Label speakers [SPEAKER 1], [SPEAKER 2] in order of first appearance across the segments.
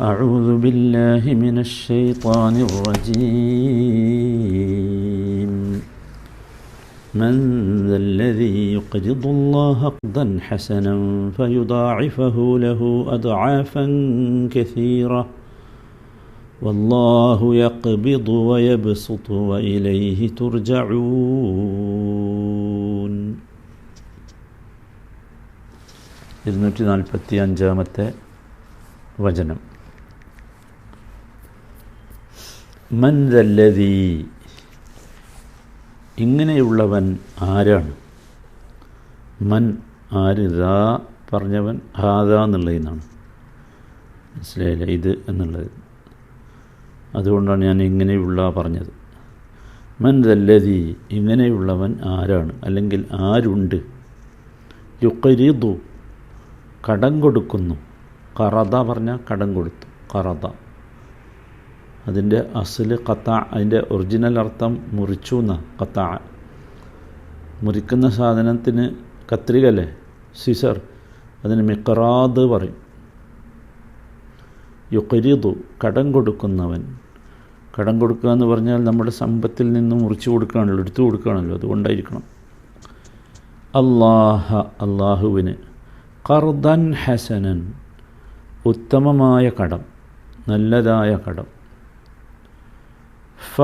[SPEAKER 1] أعوذ بالله من الشيطان الرجيم من ذا الذي يقرض الله قرضا حسنا فيضاعفه له أضعافا كثيرة والله يقبض ويبسط وإليه ترجعون ഇരുന്നൂറ്റി നാൽപ്പത്തി അഞ്ചാമത്തെ വചനം മൻദല്ലതി ഇങ്ങനെയുള്ളവൻ ആരാണ്? മൻ ആര് ദാ പറഞ്ഞവൻ ഹാദാ എന്നുള്ളതിനാണ് മനസ്സിലായില്ല? ഇത് എന്നുള്ളത്. അതുകൊണ്ടാണ് ഞാൻ ഇങ്ങനെയുള്ള പറഞ്ഞത്. മൻ ദല്ലതി ഇങ്ങനെയുള്ളവൻ ആരാണ്? അല്ലെങ്കിൽ ആരുണ്ട്? യുക്കരിതു കടം കൊടുക്കുന്നു. കറത പറഞ്ഞാൽ കടം കൊടുത്തു. കറത അതിന്റെ അസൽ കത്ത അതിന്റെ ഒറിജിനൽ അർത്ഥം മുറിച്ചു എന്ന കത്ത മുറിക്കുന്ന സാധനത്തിന് കത്രികല്ലേ? സിസർ അതിന് മിക്കറാദ് പറയും. യുക്കരിതു കടം കൊടുക്കുന്നവൻ. കടം കൊടുക്കുക എന്ന് പറഞ്ഞാൽ നമ്മുടെ സമ്പത്തിൽ നിന്ന് മുറിച്ചു കൊടുക്കുകയാണല്ലോ എടുത്തു കൊടുക്കുകയാണല്ലോ അതുകൊണ്ടായിരിക്കണം. അള്ളാഹ അള്ളാഹുവിന് കർദൻ ഹസനൻ ഉത്തമമായ കടം നല്ലതായ കടം. ഫ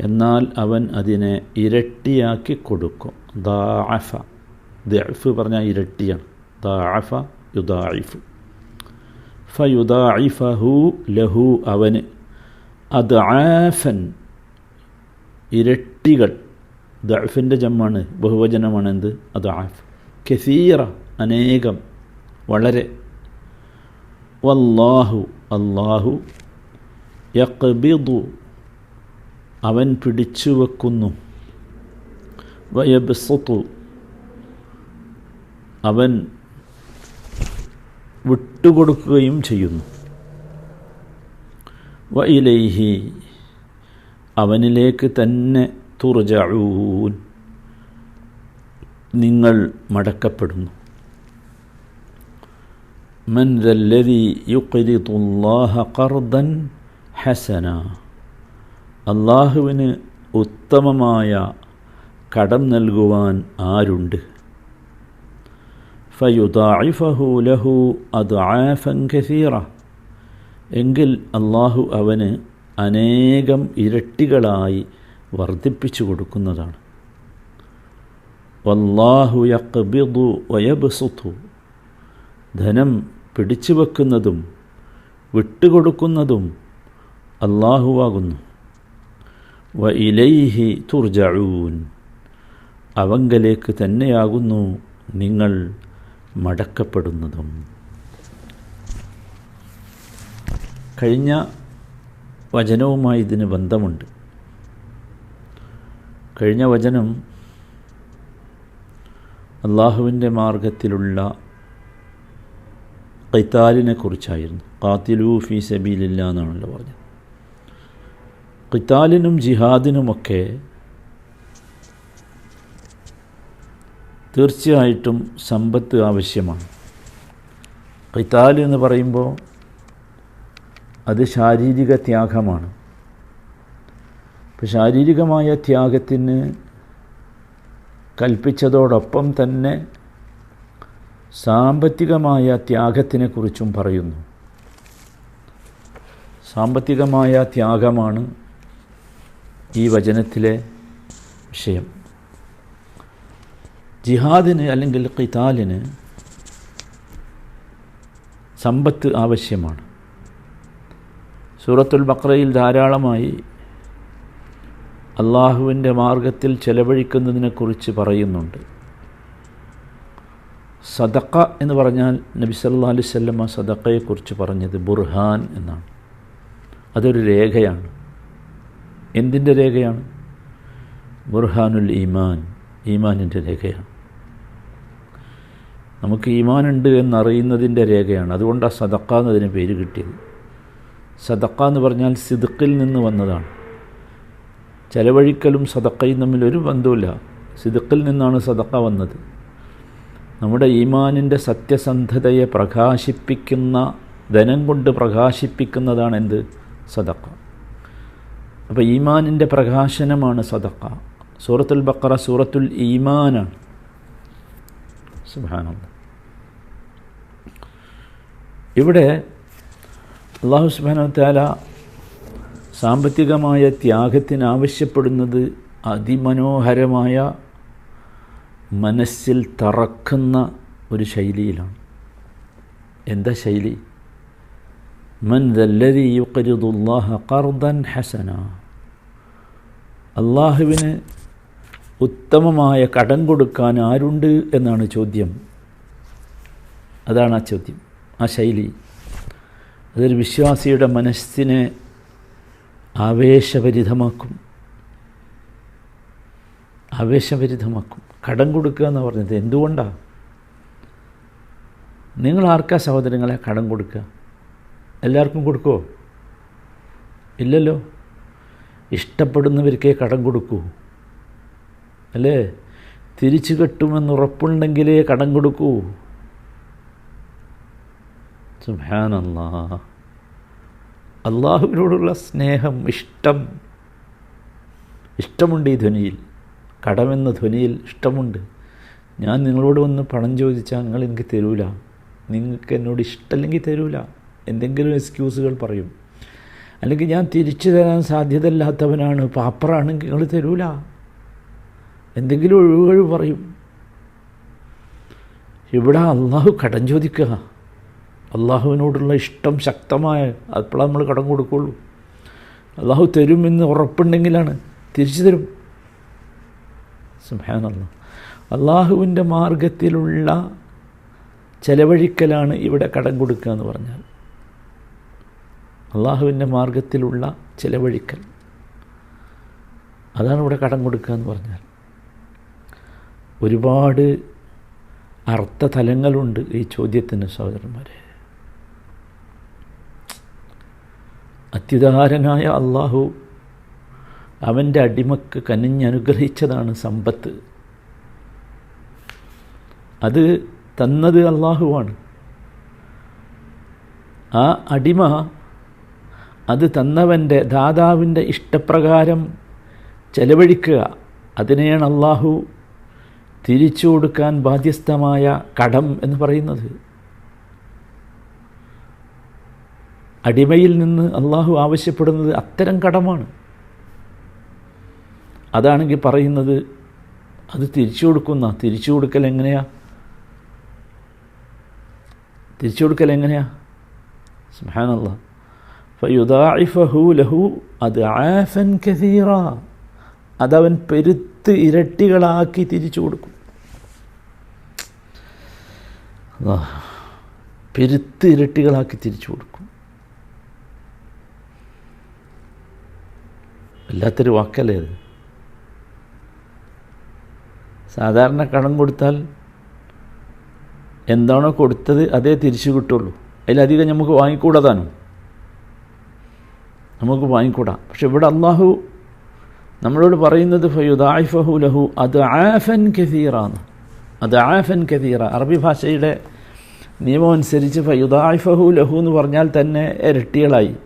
[SPEAKER 1] എന്നാൽ അവൻ അതിനെ ഇരട്ടിയാക്കി കൊടുക്കും. ദാഅഫ. ദഫ് പറഞ്ഞാൽ ഇരട്ടിയാണ്. ദാഅഫ യുദാഇഫ്. ഫ ലഹു അവന് അത് ആഫൻ ഇരട്ടികൾ. ദഫിന്റെ ജമ്മാണ് ബഹുവചനമാണ് എന്ത്? അത് ആഫ് കസീറ അനേകം. വളരെ. വല്ലാഹു അല്ലാഹു യക്ബിദു. അവൻ പിടിച്ചു വെക്കുന്നു വയബിസത്തു അവൻ വിട്ടുകൊടുക്കുകയും ചെയ്യുന്നു. വയിലേഹി അവനിലേക്ക് തന്നെ തുറജൂൻ നിങ്ങൾ മടക്കപ്പെടുന്നു. മൻ മൻരല്ലരി യുക്കരി തുല്ലാഹ കർദൻ ഹസന. അള്ളാഹുവിന് ഉത്തമമായ കടം നൽകുവാൻ ആരുണ്ട്? ഫയുദാഇഫഹു ലഹു അദ്ആഫൻ കസീറ. എങ്കിൽ അള്ളാഹു അവന് അനേകം ഇരട്ടികളായി വർദ്ധിപ്പിച്ചു കൊടുക്കുന്നതാണ്. വല്ലാഹു യക്ബിദു വയബ്സുത്തു ധനം പിടിച്ചു വെക്കുന്നതും വിട്ടുകൊടുക്കുന്നതും അള്ളാഹുവാകുന്നു വ ഇലൈഹി തുർജഊൻ. അവങ്കലേക്ക് തന്നെയാകുന്നു നിങ്ങൾ മടക്കപ്പെടുന്നതും. കഴിഞ്ഞ വചനവുമായി ഇതിന് ബന്ധമുണ്ട്. കഴിഞ്ഞ വചനം അള്ളാഹുവിന്റെ മാർഗത്തിലുള്ള കൈത്താലിനെ കുറിച്ചായിരുന്നു. ഖാത്തിലു ഫി സബീലില്ല എന്നാണല്ലോ പറഞ്ഞത്. ഖിത്താലിനും ജിഹാദിനുമൊക്കെ തീർച്ചയായിട്ടും സമ്പത്ത് ആവശ്യമാണ്. കിത്താൽ എന്ന് പറയുമ്പോൾ അത് ശാരീരിക ത്യാഗമാണ്. ഇപ്പം ശാരീരികമായ ത്യാഗത്തിന് കൽപ്പിച്ചതോടൊപ്പം തന്നെ സാമ്പത്തികമായ ത്യാഗത്തിനെക്കുറിച്ചും പറയുന്നു. സാമ്പത്തികമായ ത്യാഗമാണ് ഈ വചനത്തിലെ വിഷയം. ജിഹാദിന് അല്ലെങ്കിൽ ഖിതാലിന് സമ്പത്ത് ആവശ്യമാണ്. സൂറത്തുൽ ബക്രയിൽ ധാരാളമായി അള്ളാഹുവിന്റെ മാർഗത്തിൽ ചെലവഴിക്കുന്നതിനെക്കുറിച്ച് പറയുന്നുണ്ട്. സദക്ക എന്ന് പറഞ്ഞാൽ നബി സല്ലാ അലൈഹി സ്വല്ലമ്മ സദക്കയെക്കുറിച്ച് പറഞ്ഞത് ബുർഹാൻ എന്നാണ്. അതൊരു രേഖയാണ്. എന്തിന്റെ രേഖയാണ്? ബുർഹാനുൽ ഈമാൻ ഈമാനിന്റെ രേഖയാണ്. നമുക്ക് ഈമാനുണ്ട് എന്നറിയുന്നതിന്റെ രേഖയാണ്. അതുകൊണ്ടാണ് സദക്ക എന്നതിന് പേര് കിട്ടിയത്. സദക്ക എന്ന് പറഞ്ഞാൽ സിദുക്കിൽ നിന്ന് വന്നതാണ്. ചെലവഴിക്കലും സദക്കയും തമ്മിൽ ഒരു ബന്ധവുമില്ല. സിദുക്കിൽ നിന്നാണ് സദക്ക വന്നത്. നമ്മുടെ ഈമാനിന്റെ സത്യസന്ധതയെ പ്രകാശിപ്പിക്കുന്ന ധനം കൊണ്ട് പ്രകാശിപ്പിക്കുന്നതാണ് എന്ത്? സദക്ക അപ്പോൾ ഈമാനിന്റെ പ്രകാശനമാണ് സദക്ക സൂറത്തുൽ ബക്കറ സൂറത്തുൽ ഈമാനാണ്. സുബാനന്ദ ഇവിടെ അള്ളാഹു സുബാന താല സാമ്പത്തികമായ ത്യാഗത്തിന് ആവശ്യപ്പെടുന്നത് അതിമനോഹരമായ മനസ്സിൽ തറക്കുന്ന ഒരു ശൈലിയിലാണ്. എന്താ ശൈലി? ദല്ലതി യുക്കരിദുല്ലാഹ കർദൻ ഹസന അള്ളാഹുവിന് ഉത്തമമായ കടം കൊടുക്കാൻ ആരുണ്ട് എന്നാണ് ചോദ്യം. അതാണ് ആ ചോദ്യം ആ ശൈലി. അതൊരു വിശ്വാസിയുടെ മനസ്സിനെ ആവേശഭരിതമാക്കും. ആവേശഭരിതമാക്കും. കടം കൊടുക്കുക എന്ന് പറഞ്ഞത് എന്തുകൊണ്ടാണ് നിങ്ങൾ ആർക്കാ സഹോദരങ്ങളെ കടം കൊടുക്കുക? എല്ലാവർക്കും കൊടുക്കുമോ ഇല്ലല്ലോ. ഇഷ്ടപ്പെടുന്നവർക്കേ കടം കൊടുക്കൂ. അല്ലേ? തിരിച്ചു കെട്ടുമെന്ന് ഉറപ്പുണ്ടെങ്കിലേ കടം കൊടുക്കൂ. സുഹാനല്ലാ അള്ളാഹുവിനോടുള്ള സ്നേഹം ഇഷ്ടം. ഇഷ്ടമുണ്ട് ഈ ധ്വനിയിൽ. കടമെന്ന ധ്വനിയിൽ ഇഷ്ടമുണ്ട്. ഞാൻ നിങ്ങളോട് വന്ന് പണം ചോദിച്ചാൽ നിങ്ങൾ എനിക്ക് തരൂല. നിങ്ങൾക്ക് എന്നോട് ഇഷ്ടമല്ലെങ്കിൽ തരൂല. എന്തെങ്കിലും എക്സ്ക്യൂസുകൾ പറയും. അല്ലെങ്കിൽ ഞാൻ തിരിച്ചു തരാൻ സാധ്യതയില്ലാത്തവനാണ് പാപ്പറാണെങ്കിൽ നിങ്ങൾ തരൂല. എന്തെങ്കിലും ഒഴിവുകൾ പറയും. ഇവിടെ അള്ളാഹു കടം ചോദിക്കുക. അള്ളാഹുവിനോടുള്ള ഇഷ്ടം ശക്തമായ അപ്പോഴാണ് നമ്മൾ കടം കൊടുക്കുള്ളൂ. അള്ളാഹു തരുമെന്ന് ഉറപ്പുണ്ടെങ്കിലാണ് തിരിച്ചു തരും. സുഹാനല്ല അള്ളാഹുവിന്റെ മാർഗത്തിലുള്ള ചെലവഴിക്കലാണ് ഇവിടെ കടം കൊടുക്കുക എന്ന് പറഞ്ഞാൽ. അള്ളാഹുവിന്റെ മാർഗത്തിലുള്ള ചിലവഴിക്കൽ. അതാണ് ഇവിടെ കടം കൊടുക്കുക എന്ന് പറഞ്ഞാൽ. ഒരുപാട് അർത്ഥതലങ്ങളുണ്ട് ഈ ചോദ്യത്തിന് സഹോദരന്മാരെ. അത്യുദാരനായ അള്ളാഹു അവന്റെ അടിമക്ക് കനിഞ്ഞനുഗ്രഹിച്ചതാണ് സമ്പത്ത്. അത് തന്നത് അള്ളാഹുവാണ്. ആ അടിമ അത് തന്നവന്റെ ദാതാവിന്റെ ഇഷ്ടപ്രകാരം ചെലവഴിക്കുക. അതിനെയാണ് അള്ളാഹു തിരിച്ചു കൊടുക്കാൻ ബാധ്യസ്ഥമായ കടം എന്ന് പറയുന്നത്. അടിമയിൽ നിന്ന് അള്ളാഹു ആവശ്യപ്പെടുന്നത് അത്തരം കടമാണ്. അതാണെങ്കിൽ പറയുന്നത് അത് തിരിച്ചു കൊടുക്കുന്ന തിരിച്ചു കൊടുക്കൽ എങ്ങനെയാ? തിരിച്ചു കൊടുക്കൽ എങ്ങനെയാ? സുഹാനല്ല ലഹു അത് ആഫൻ കസീറ. അതവൻ പെരുത്ത് ഇരട്ടികളാക്കി തിരിച്ചു കൊടുക്കും. പെരുത്ത് ഇരട്ടികളാക്കി തിരിച്ചു കൊടുക്കും. വല്ലാത്തൊരു വാക്കല്ലേ അത്? സാധാരണ കടം കൊടുത്താൽ എന്താണോ കൊടുത്തത് അതേ തിരിച്ചു കിട്ടുള്ളൂ. അതിലധികം നമുക്ക് വാങ്ങിക്കൂടാതാനും. നമുക്ക് വാങ്ങിക്കൂടാം. പക്ഷെ ഇവിടെ അള്ളാഹു നമ്മളോട് പറയുന്നത് ഫയുദായിഫഹു ലഹു അത് ആഫൻ കസീറാണ് അത് ആഫൻ കസീറ. അറബി ഭാഷയുടെ നിയമം അനുസരിച്ച് ഫയുദായിഫഹു ലഹു എന്ന് പറഞ്ഞാൽ തന്നെ ഇരട്ടികളായി.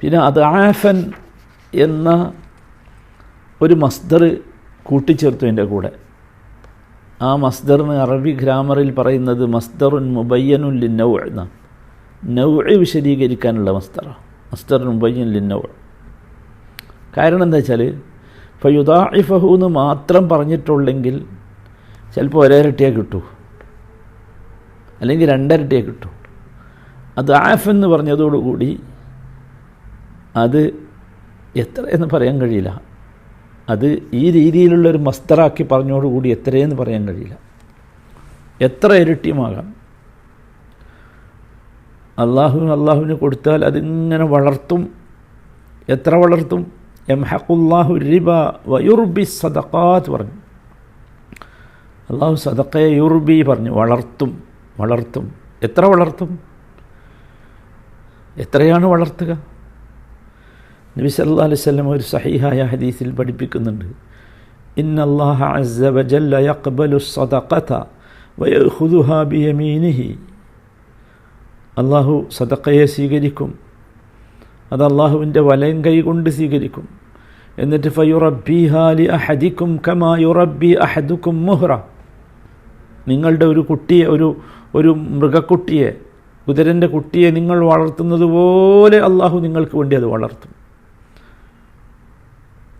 [SPEAKER 1] പിന്നെ അത് ആഫൻ എന്ന ഒരു മസ്ദർ കൂട്ടിച്ചേർത്തു എന്റെ കൂടെ. ആ മസ്ദറിന് അറബി ഗ്രാമറിൽ പറയുന്നത് മസ്ദറുൻ മുബയ്യനുൻ നൗ എന്ന നൗ വിശദീകരിക്കാനുള്ള മസ്ദറ മസ്ദറുൻ മുബയ്യൻ ലിന്നവൾ കാരണം എന്താ വെച്ചാൽ ഫയുദാഇഫഹു എന്ന് മാത്രം പറഞ്ഞിട്ടുള്ളെങ്കിൽ ചിലപ്പോൾ ഒരേരട്ടിയെ കിട്ടൂ. അല്ലെങ്കിൽ രണ്ടരട്ടിയെ കിട്ടൂ. അത് ആഫ് എന്ന് പറഞ്ഞതോടുകൂടി അത് എത്ര എന്ന് പറയാൻ കഴിയില്ല. അത് ഈ രീതിയിലുള്ളൊരു മസ്തറാക്കി പറഞ്ഞോടുകൂടി എത്രയെന്ന് പറയാൻ കഴിയില്ല. എത്ര ഇരട്ടിയുമാകാം? അള്ളാഹു അള്ളാഹുവിന് കൊടുത്താൽ അതിങ്ങനെ വളർത്തും. എത്ര വളർത്തും? എംഹഖുല്ലാഹു റിബ വയുർബി സദക്കാത്ത് പറഞ്ഞു. അള്ളാഹു സദക്കയെ യുർബി പറഞ്ഞു. വളർത്തും വളർത്തും. എത്ര വളർത്തും? എത്രയാണ് വളർത്തുക? നബി സല്ലാ അലൈഹി സ്വലം ഒരു സഹീഹായ ഹദീസിൽ പഠിപ്പിക്കുന്നുണ്ട്. ഇന്നല്ലാഹ അസ്സ വജല്ല യഖ്ബലു സദഖത വയഹുദുഹാ ബിയമീനിഹി. അള്ളാഹു സദക്കയെ സ്വീകരിക്കും. അത് അള്ളാഹുവിന്റെ വലയം കൈ കൊണ്ട് സ്വീകരിക്കും. എന്നിട്ട് ഫയുറബി ഹാലി അഹദിക്കും കമാ യുറബി അഹദുക്കും മുഹ്റ. നിങ്ങളുടെ ഒരു കുട്ടിയെ ഒരു ഒരു മൃഗക്കുട്ടിയെ കുതിരന്റെ കുട്ടിയെ നിങ്ങൾ വളർത്തുന്നത് പോലെ അള്ളാഹു നിങ്ങൾക്ക് വേണ്ടി അത് വളർത്തും.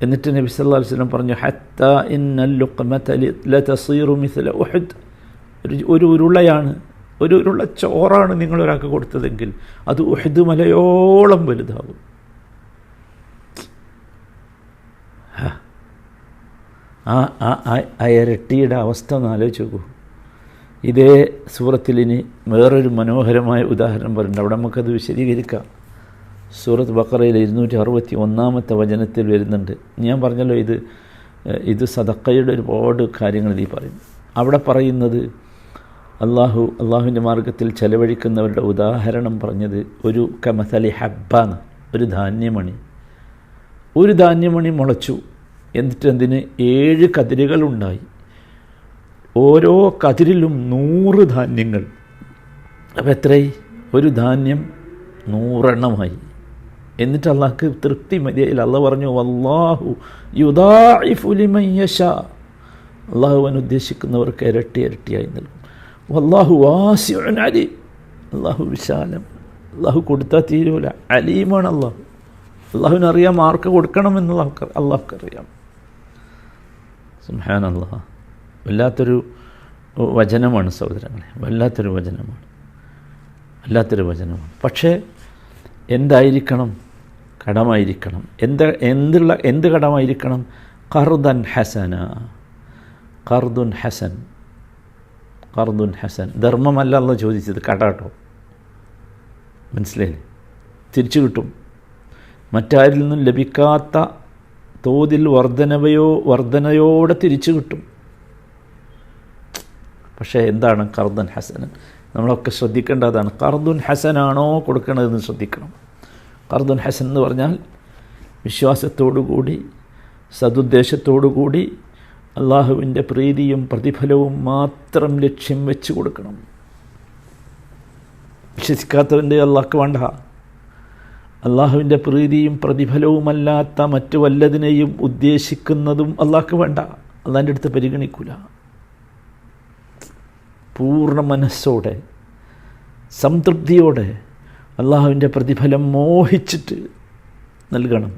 [SPEAKER 1] എന്നിട്ട് നബി സല്ലാ വസ്ലം പറഞ്ഞു ഹത്ത ഇന്നൽ ഒരു ഉരുളയാണ് ഒരു ഉരുള ചോറാണ് നിങ്ങൾ ഒരാൾക്ക് കൊടുത്തതെങ്കിൽ അത് ഉഹദ് മലയോളം വലുതാകും. ആ ആ ഇരട്ടിയുടെ അവസ്ഥ ഒന്ന് ആലോചിച്ച് ഇതേ സൂറത്തിൽ ഇനി വേറൊരു മനോഹരമായ ഉദാഹരണം പറയുന്നുണ്ട്. അവിടെ നമുക്കത് വിശദീകരിക്കാം. സൂറത്ത് ബക്കറയിൽ ഇരുന്നൂറ്റി അറുപത്തി ഒന്നാമത്തെ വചനത്തിൽ വരുന്നുണ്ട്. ഞാൻ പറഞ്ഞല്ലോ ഇത് ഇത് സദക്കയുടെ ഒരുപാട് കാര്യങ്ങൾ ഇതിൽ പറയുന്നു. അവിടെ പറയുന്നത് അള്ളാഹു അള്ളാഹുവിന്റെ മാർഗത്തിൽ ചെലവഴിക്കുന്നവരുടെ ഉദാഹരണം പറഞ്ഞത് ഒരു കമസലി ഹബ്ബാന്ന് ഒരു ധാന്യമണി. ഒരു ധാന്യമണി മുളച്ചു എന്നിട്ട് എന്തിന് ഏഴ് കതിരുകളുണ്ടായി. ഓരോ കതിരിലും നൂറ് ധാന്യങ്ങൾ. അപ്പം എത്രയായി? ഒരു ധാന്യം നൂറെണ്ണമായി. എന്നിട്ട് അള്ളാഹ്ക്ക് തൃപ്തി മതിയായില്ല. അള്ളാഹ് പറഞ്ഞു വല്ലാഹു യുദാഇഫുലിമയ്യഷ അള്ളാഹു അവൻ ഉദ്ദേശിക്കുന്നവർക്ക് ഇരട്ടി ഇരട്ടിയായി നൽകും. വല്ലാഹു വാസിഉൻ അലി. അള്ളാഹു വിശാലം. അള്ളാഹു കൊടുത്താൽ തീരൂല. അലീമാണ് അള്ളാഹു അള്ളാഹുവിനറിയാം ആർക്ക് കൊടുക്കണമെന്നുള്ള അള്ളാഹ്ക്കറിയാം സുഹാൻ അള്ളാഹ് വല്ലാത്തൊരു വചനമാണ് സഹോദരങ്ങളെ. വല്ലാത്തൊരു വചനമാണ്. വല്ലാത്തൊരു വചനമാണ്. പക്ഷേ എന്തായിരിക്കണം? കടമായിരിക്കണം. എന്ത് എന്തുള്ള എന്ത് കടമായിരിക്കണം? കർദൻ ഹസന. കർദുൻ ഹസൻ. കർദുൻ ഹസൻ. ധർമ്മമല്ല എന്ന് ചോദിച്ചത് കടാട്ടോ. മനസ്സിലായില്ലേ? തിരിച്ചു കിട്ടും. മറ്റാരിൽ നിന്നും ലഭിക്കാത്ത തോതിൽ വർധനവയോ വർധനയോടെ തിരിച്ചു കിട്ടും. പക്ഷേ എന്താണ് കർദൻ ഹസൻ? നമ്മളൊക്കെ ശ്രദ്ധിക്കേണ്ടതാണ് കർദുൻ ഹസനാണോ കൊടുക്കേണ്ടതെന്ന് ശ്രദ്ധിക്കണം. കർദുൻ ഹസൻ എന്ന് പറഞ്ഞാൽ വിശ്വാസത്തോടുകൂടി സതുദ്ദേശത്തോടുകൂടി അള്ളാഹുവിന്റെ പ്രീതിയും പ്രതിഫലവും മാത്രം ലക്ഷ്യം വെച്ച് കൊടുക്കണം. വിശ്വസിക്കാത്തവന്റെ അള്ളാഹ്ക്ക് വേണ്ട. അള്ളാഹുവിന്റെ പ്രീതിയും പ്രതിഫലവുമല്ലാത്ത മറ്റു വല്ലതിനെയും ഉദ്ദേശിക്കുന്നതും അള്ളാഹ്ക്ക് വേണ്ട. അള്ളാന്റെ അടുത്ത് പരിഗണിക്കൂല. പൂർണ മനസ്സോടെ സംതൃപ്തിയോടെ അള്ളാഹുവിന്റെ പ്രതിഫലം മോഹിച്ചിട്ട് നൽകണം.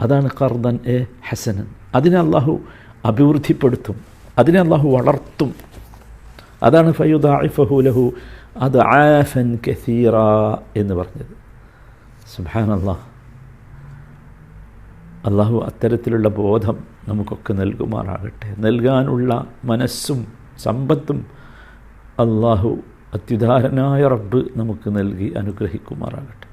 [SPEAKER 1] അതാണ് കർദൻ എ ഹസനൻ. അതിനെ അള്ളാഹു അഭിവൃദ്ധിപ്പെടുത്തും. അതിനെ അള്ളാഹു വളർത്തും. അതാണ് ഫയുദാഇഫഹു ലഹു അത് ആഫൻ കസീറ എന്ന് പറഞ്ഞത്. സുബാൻ അള്ളാഹ് അള്ളാഹു അത്തരത്തിലുള്ള ബോധം നമുക്കൊക്കെ നൽകുമാറാകട്ടെ. നൽകാനുള്ള മനസ്സും സമ്പത്തും അള്ളാഹു അത്യുദാരനായ റബ്ബ് നമുക്ക് നൽകി അനുഗ്രഹിക്കുമാറാകട്ടെ.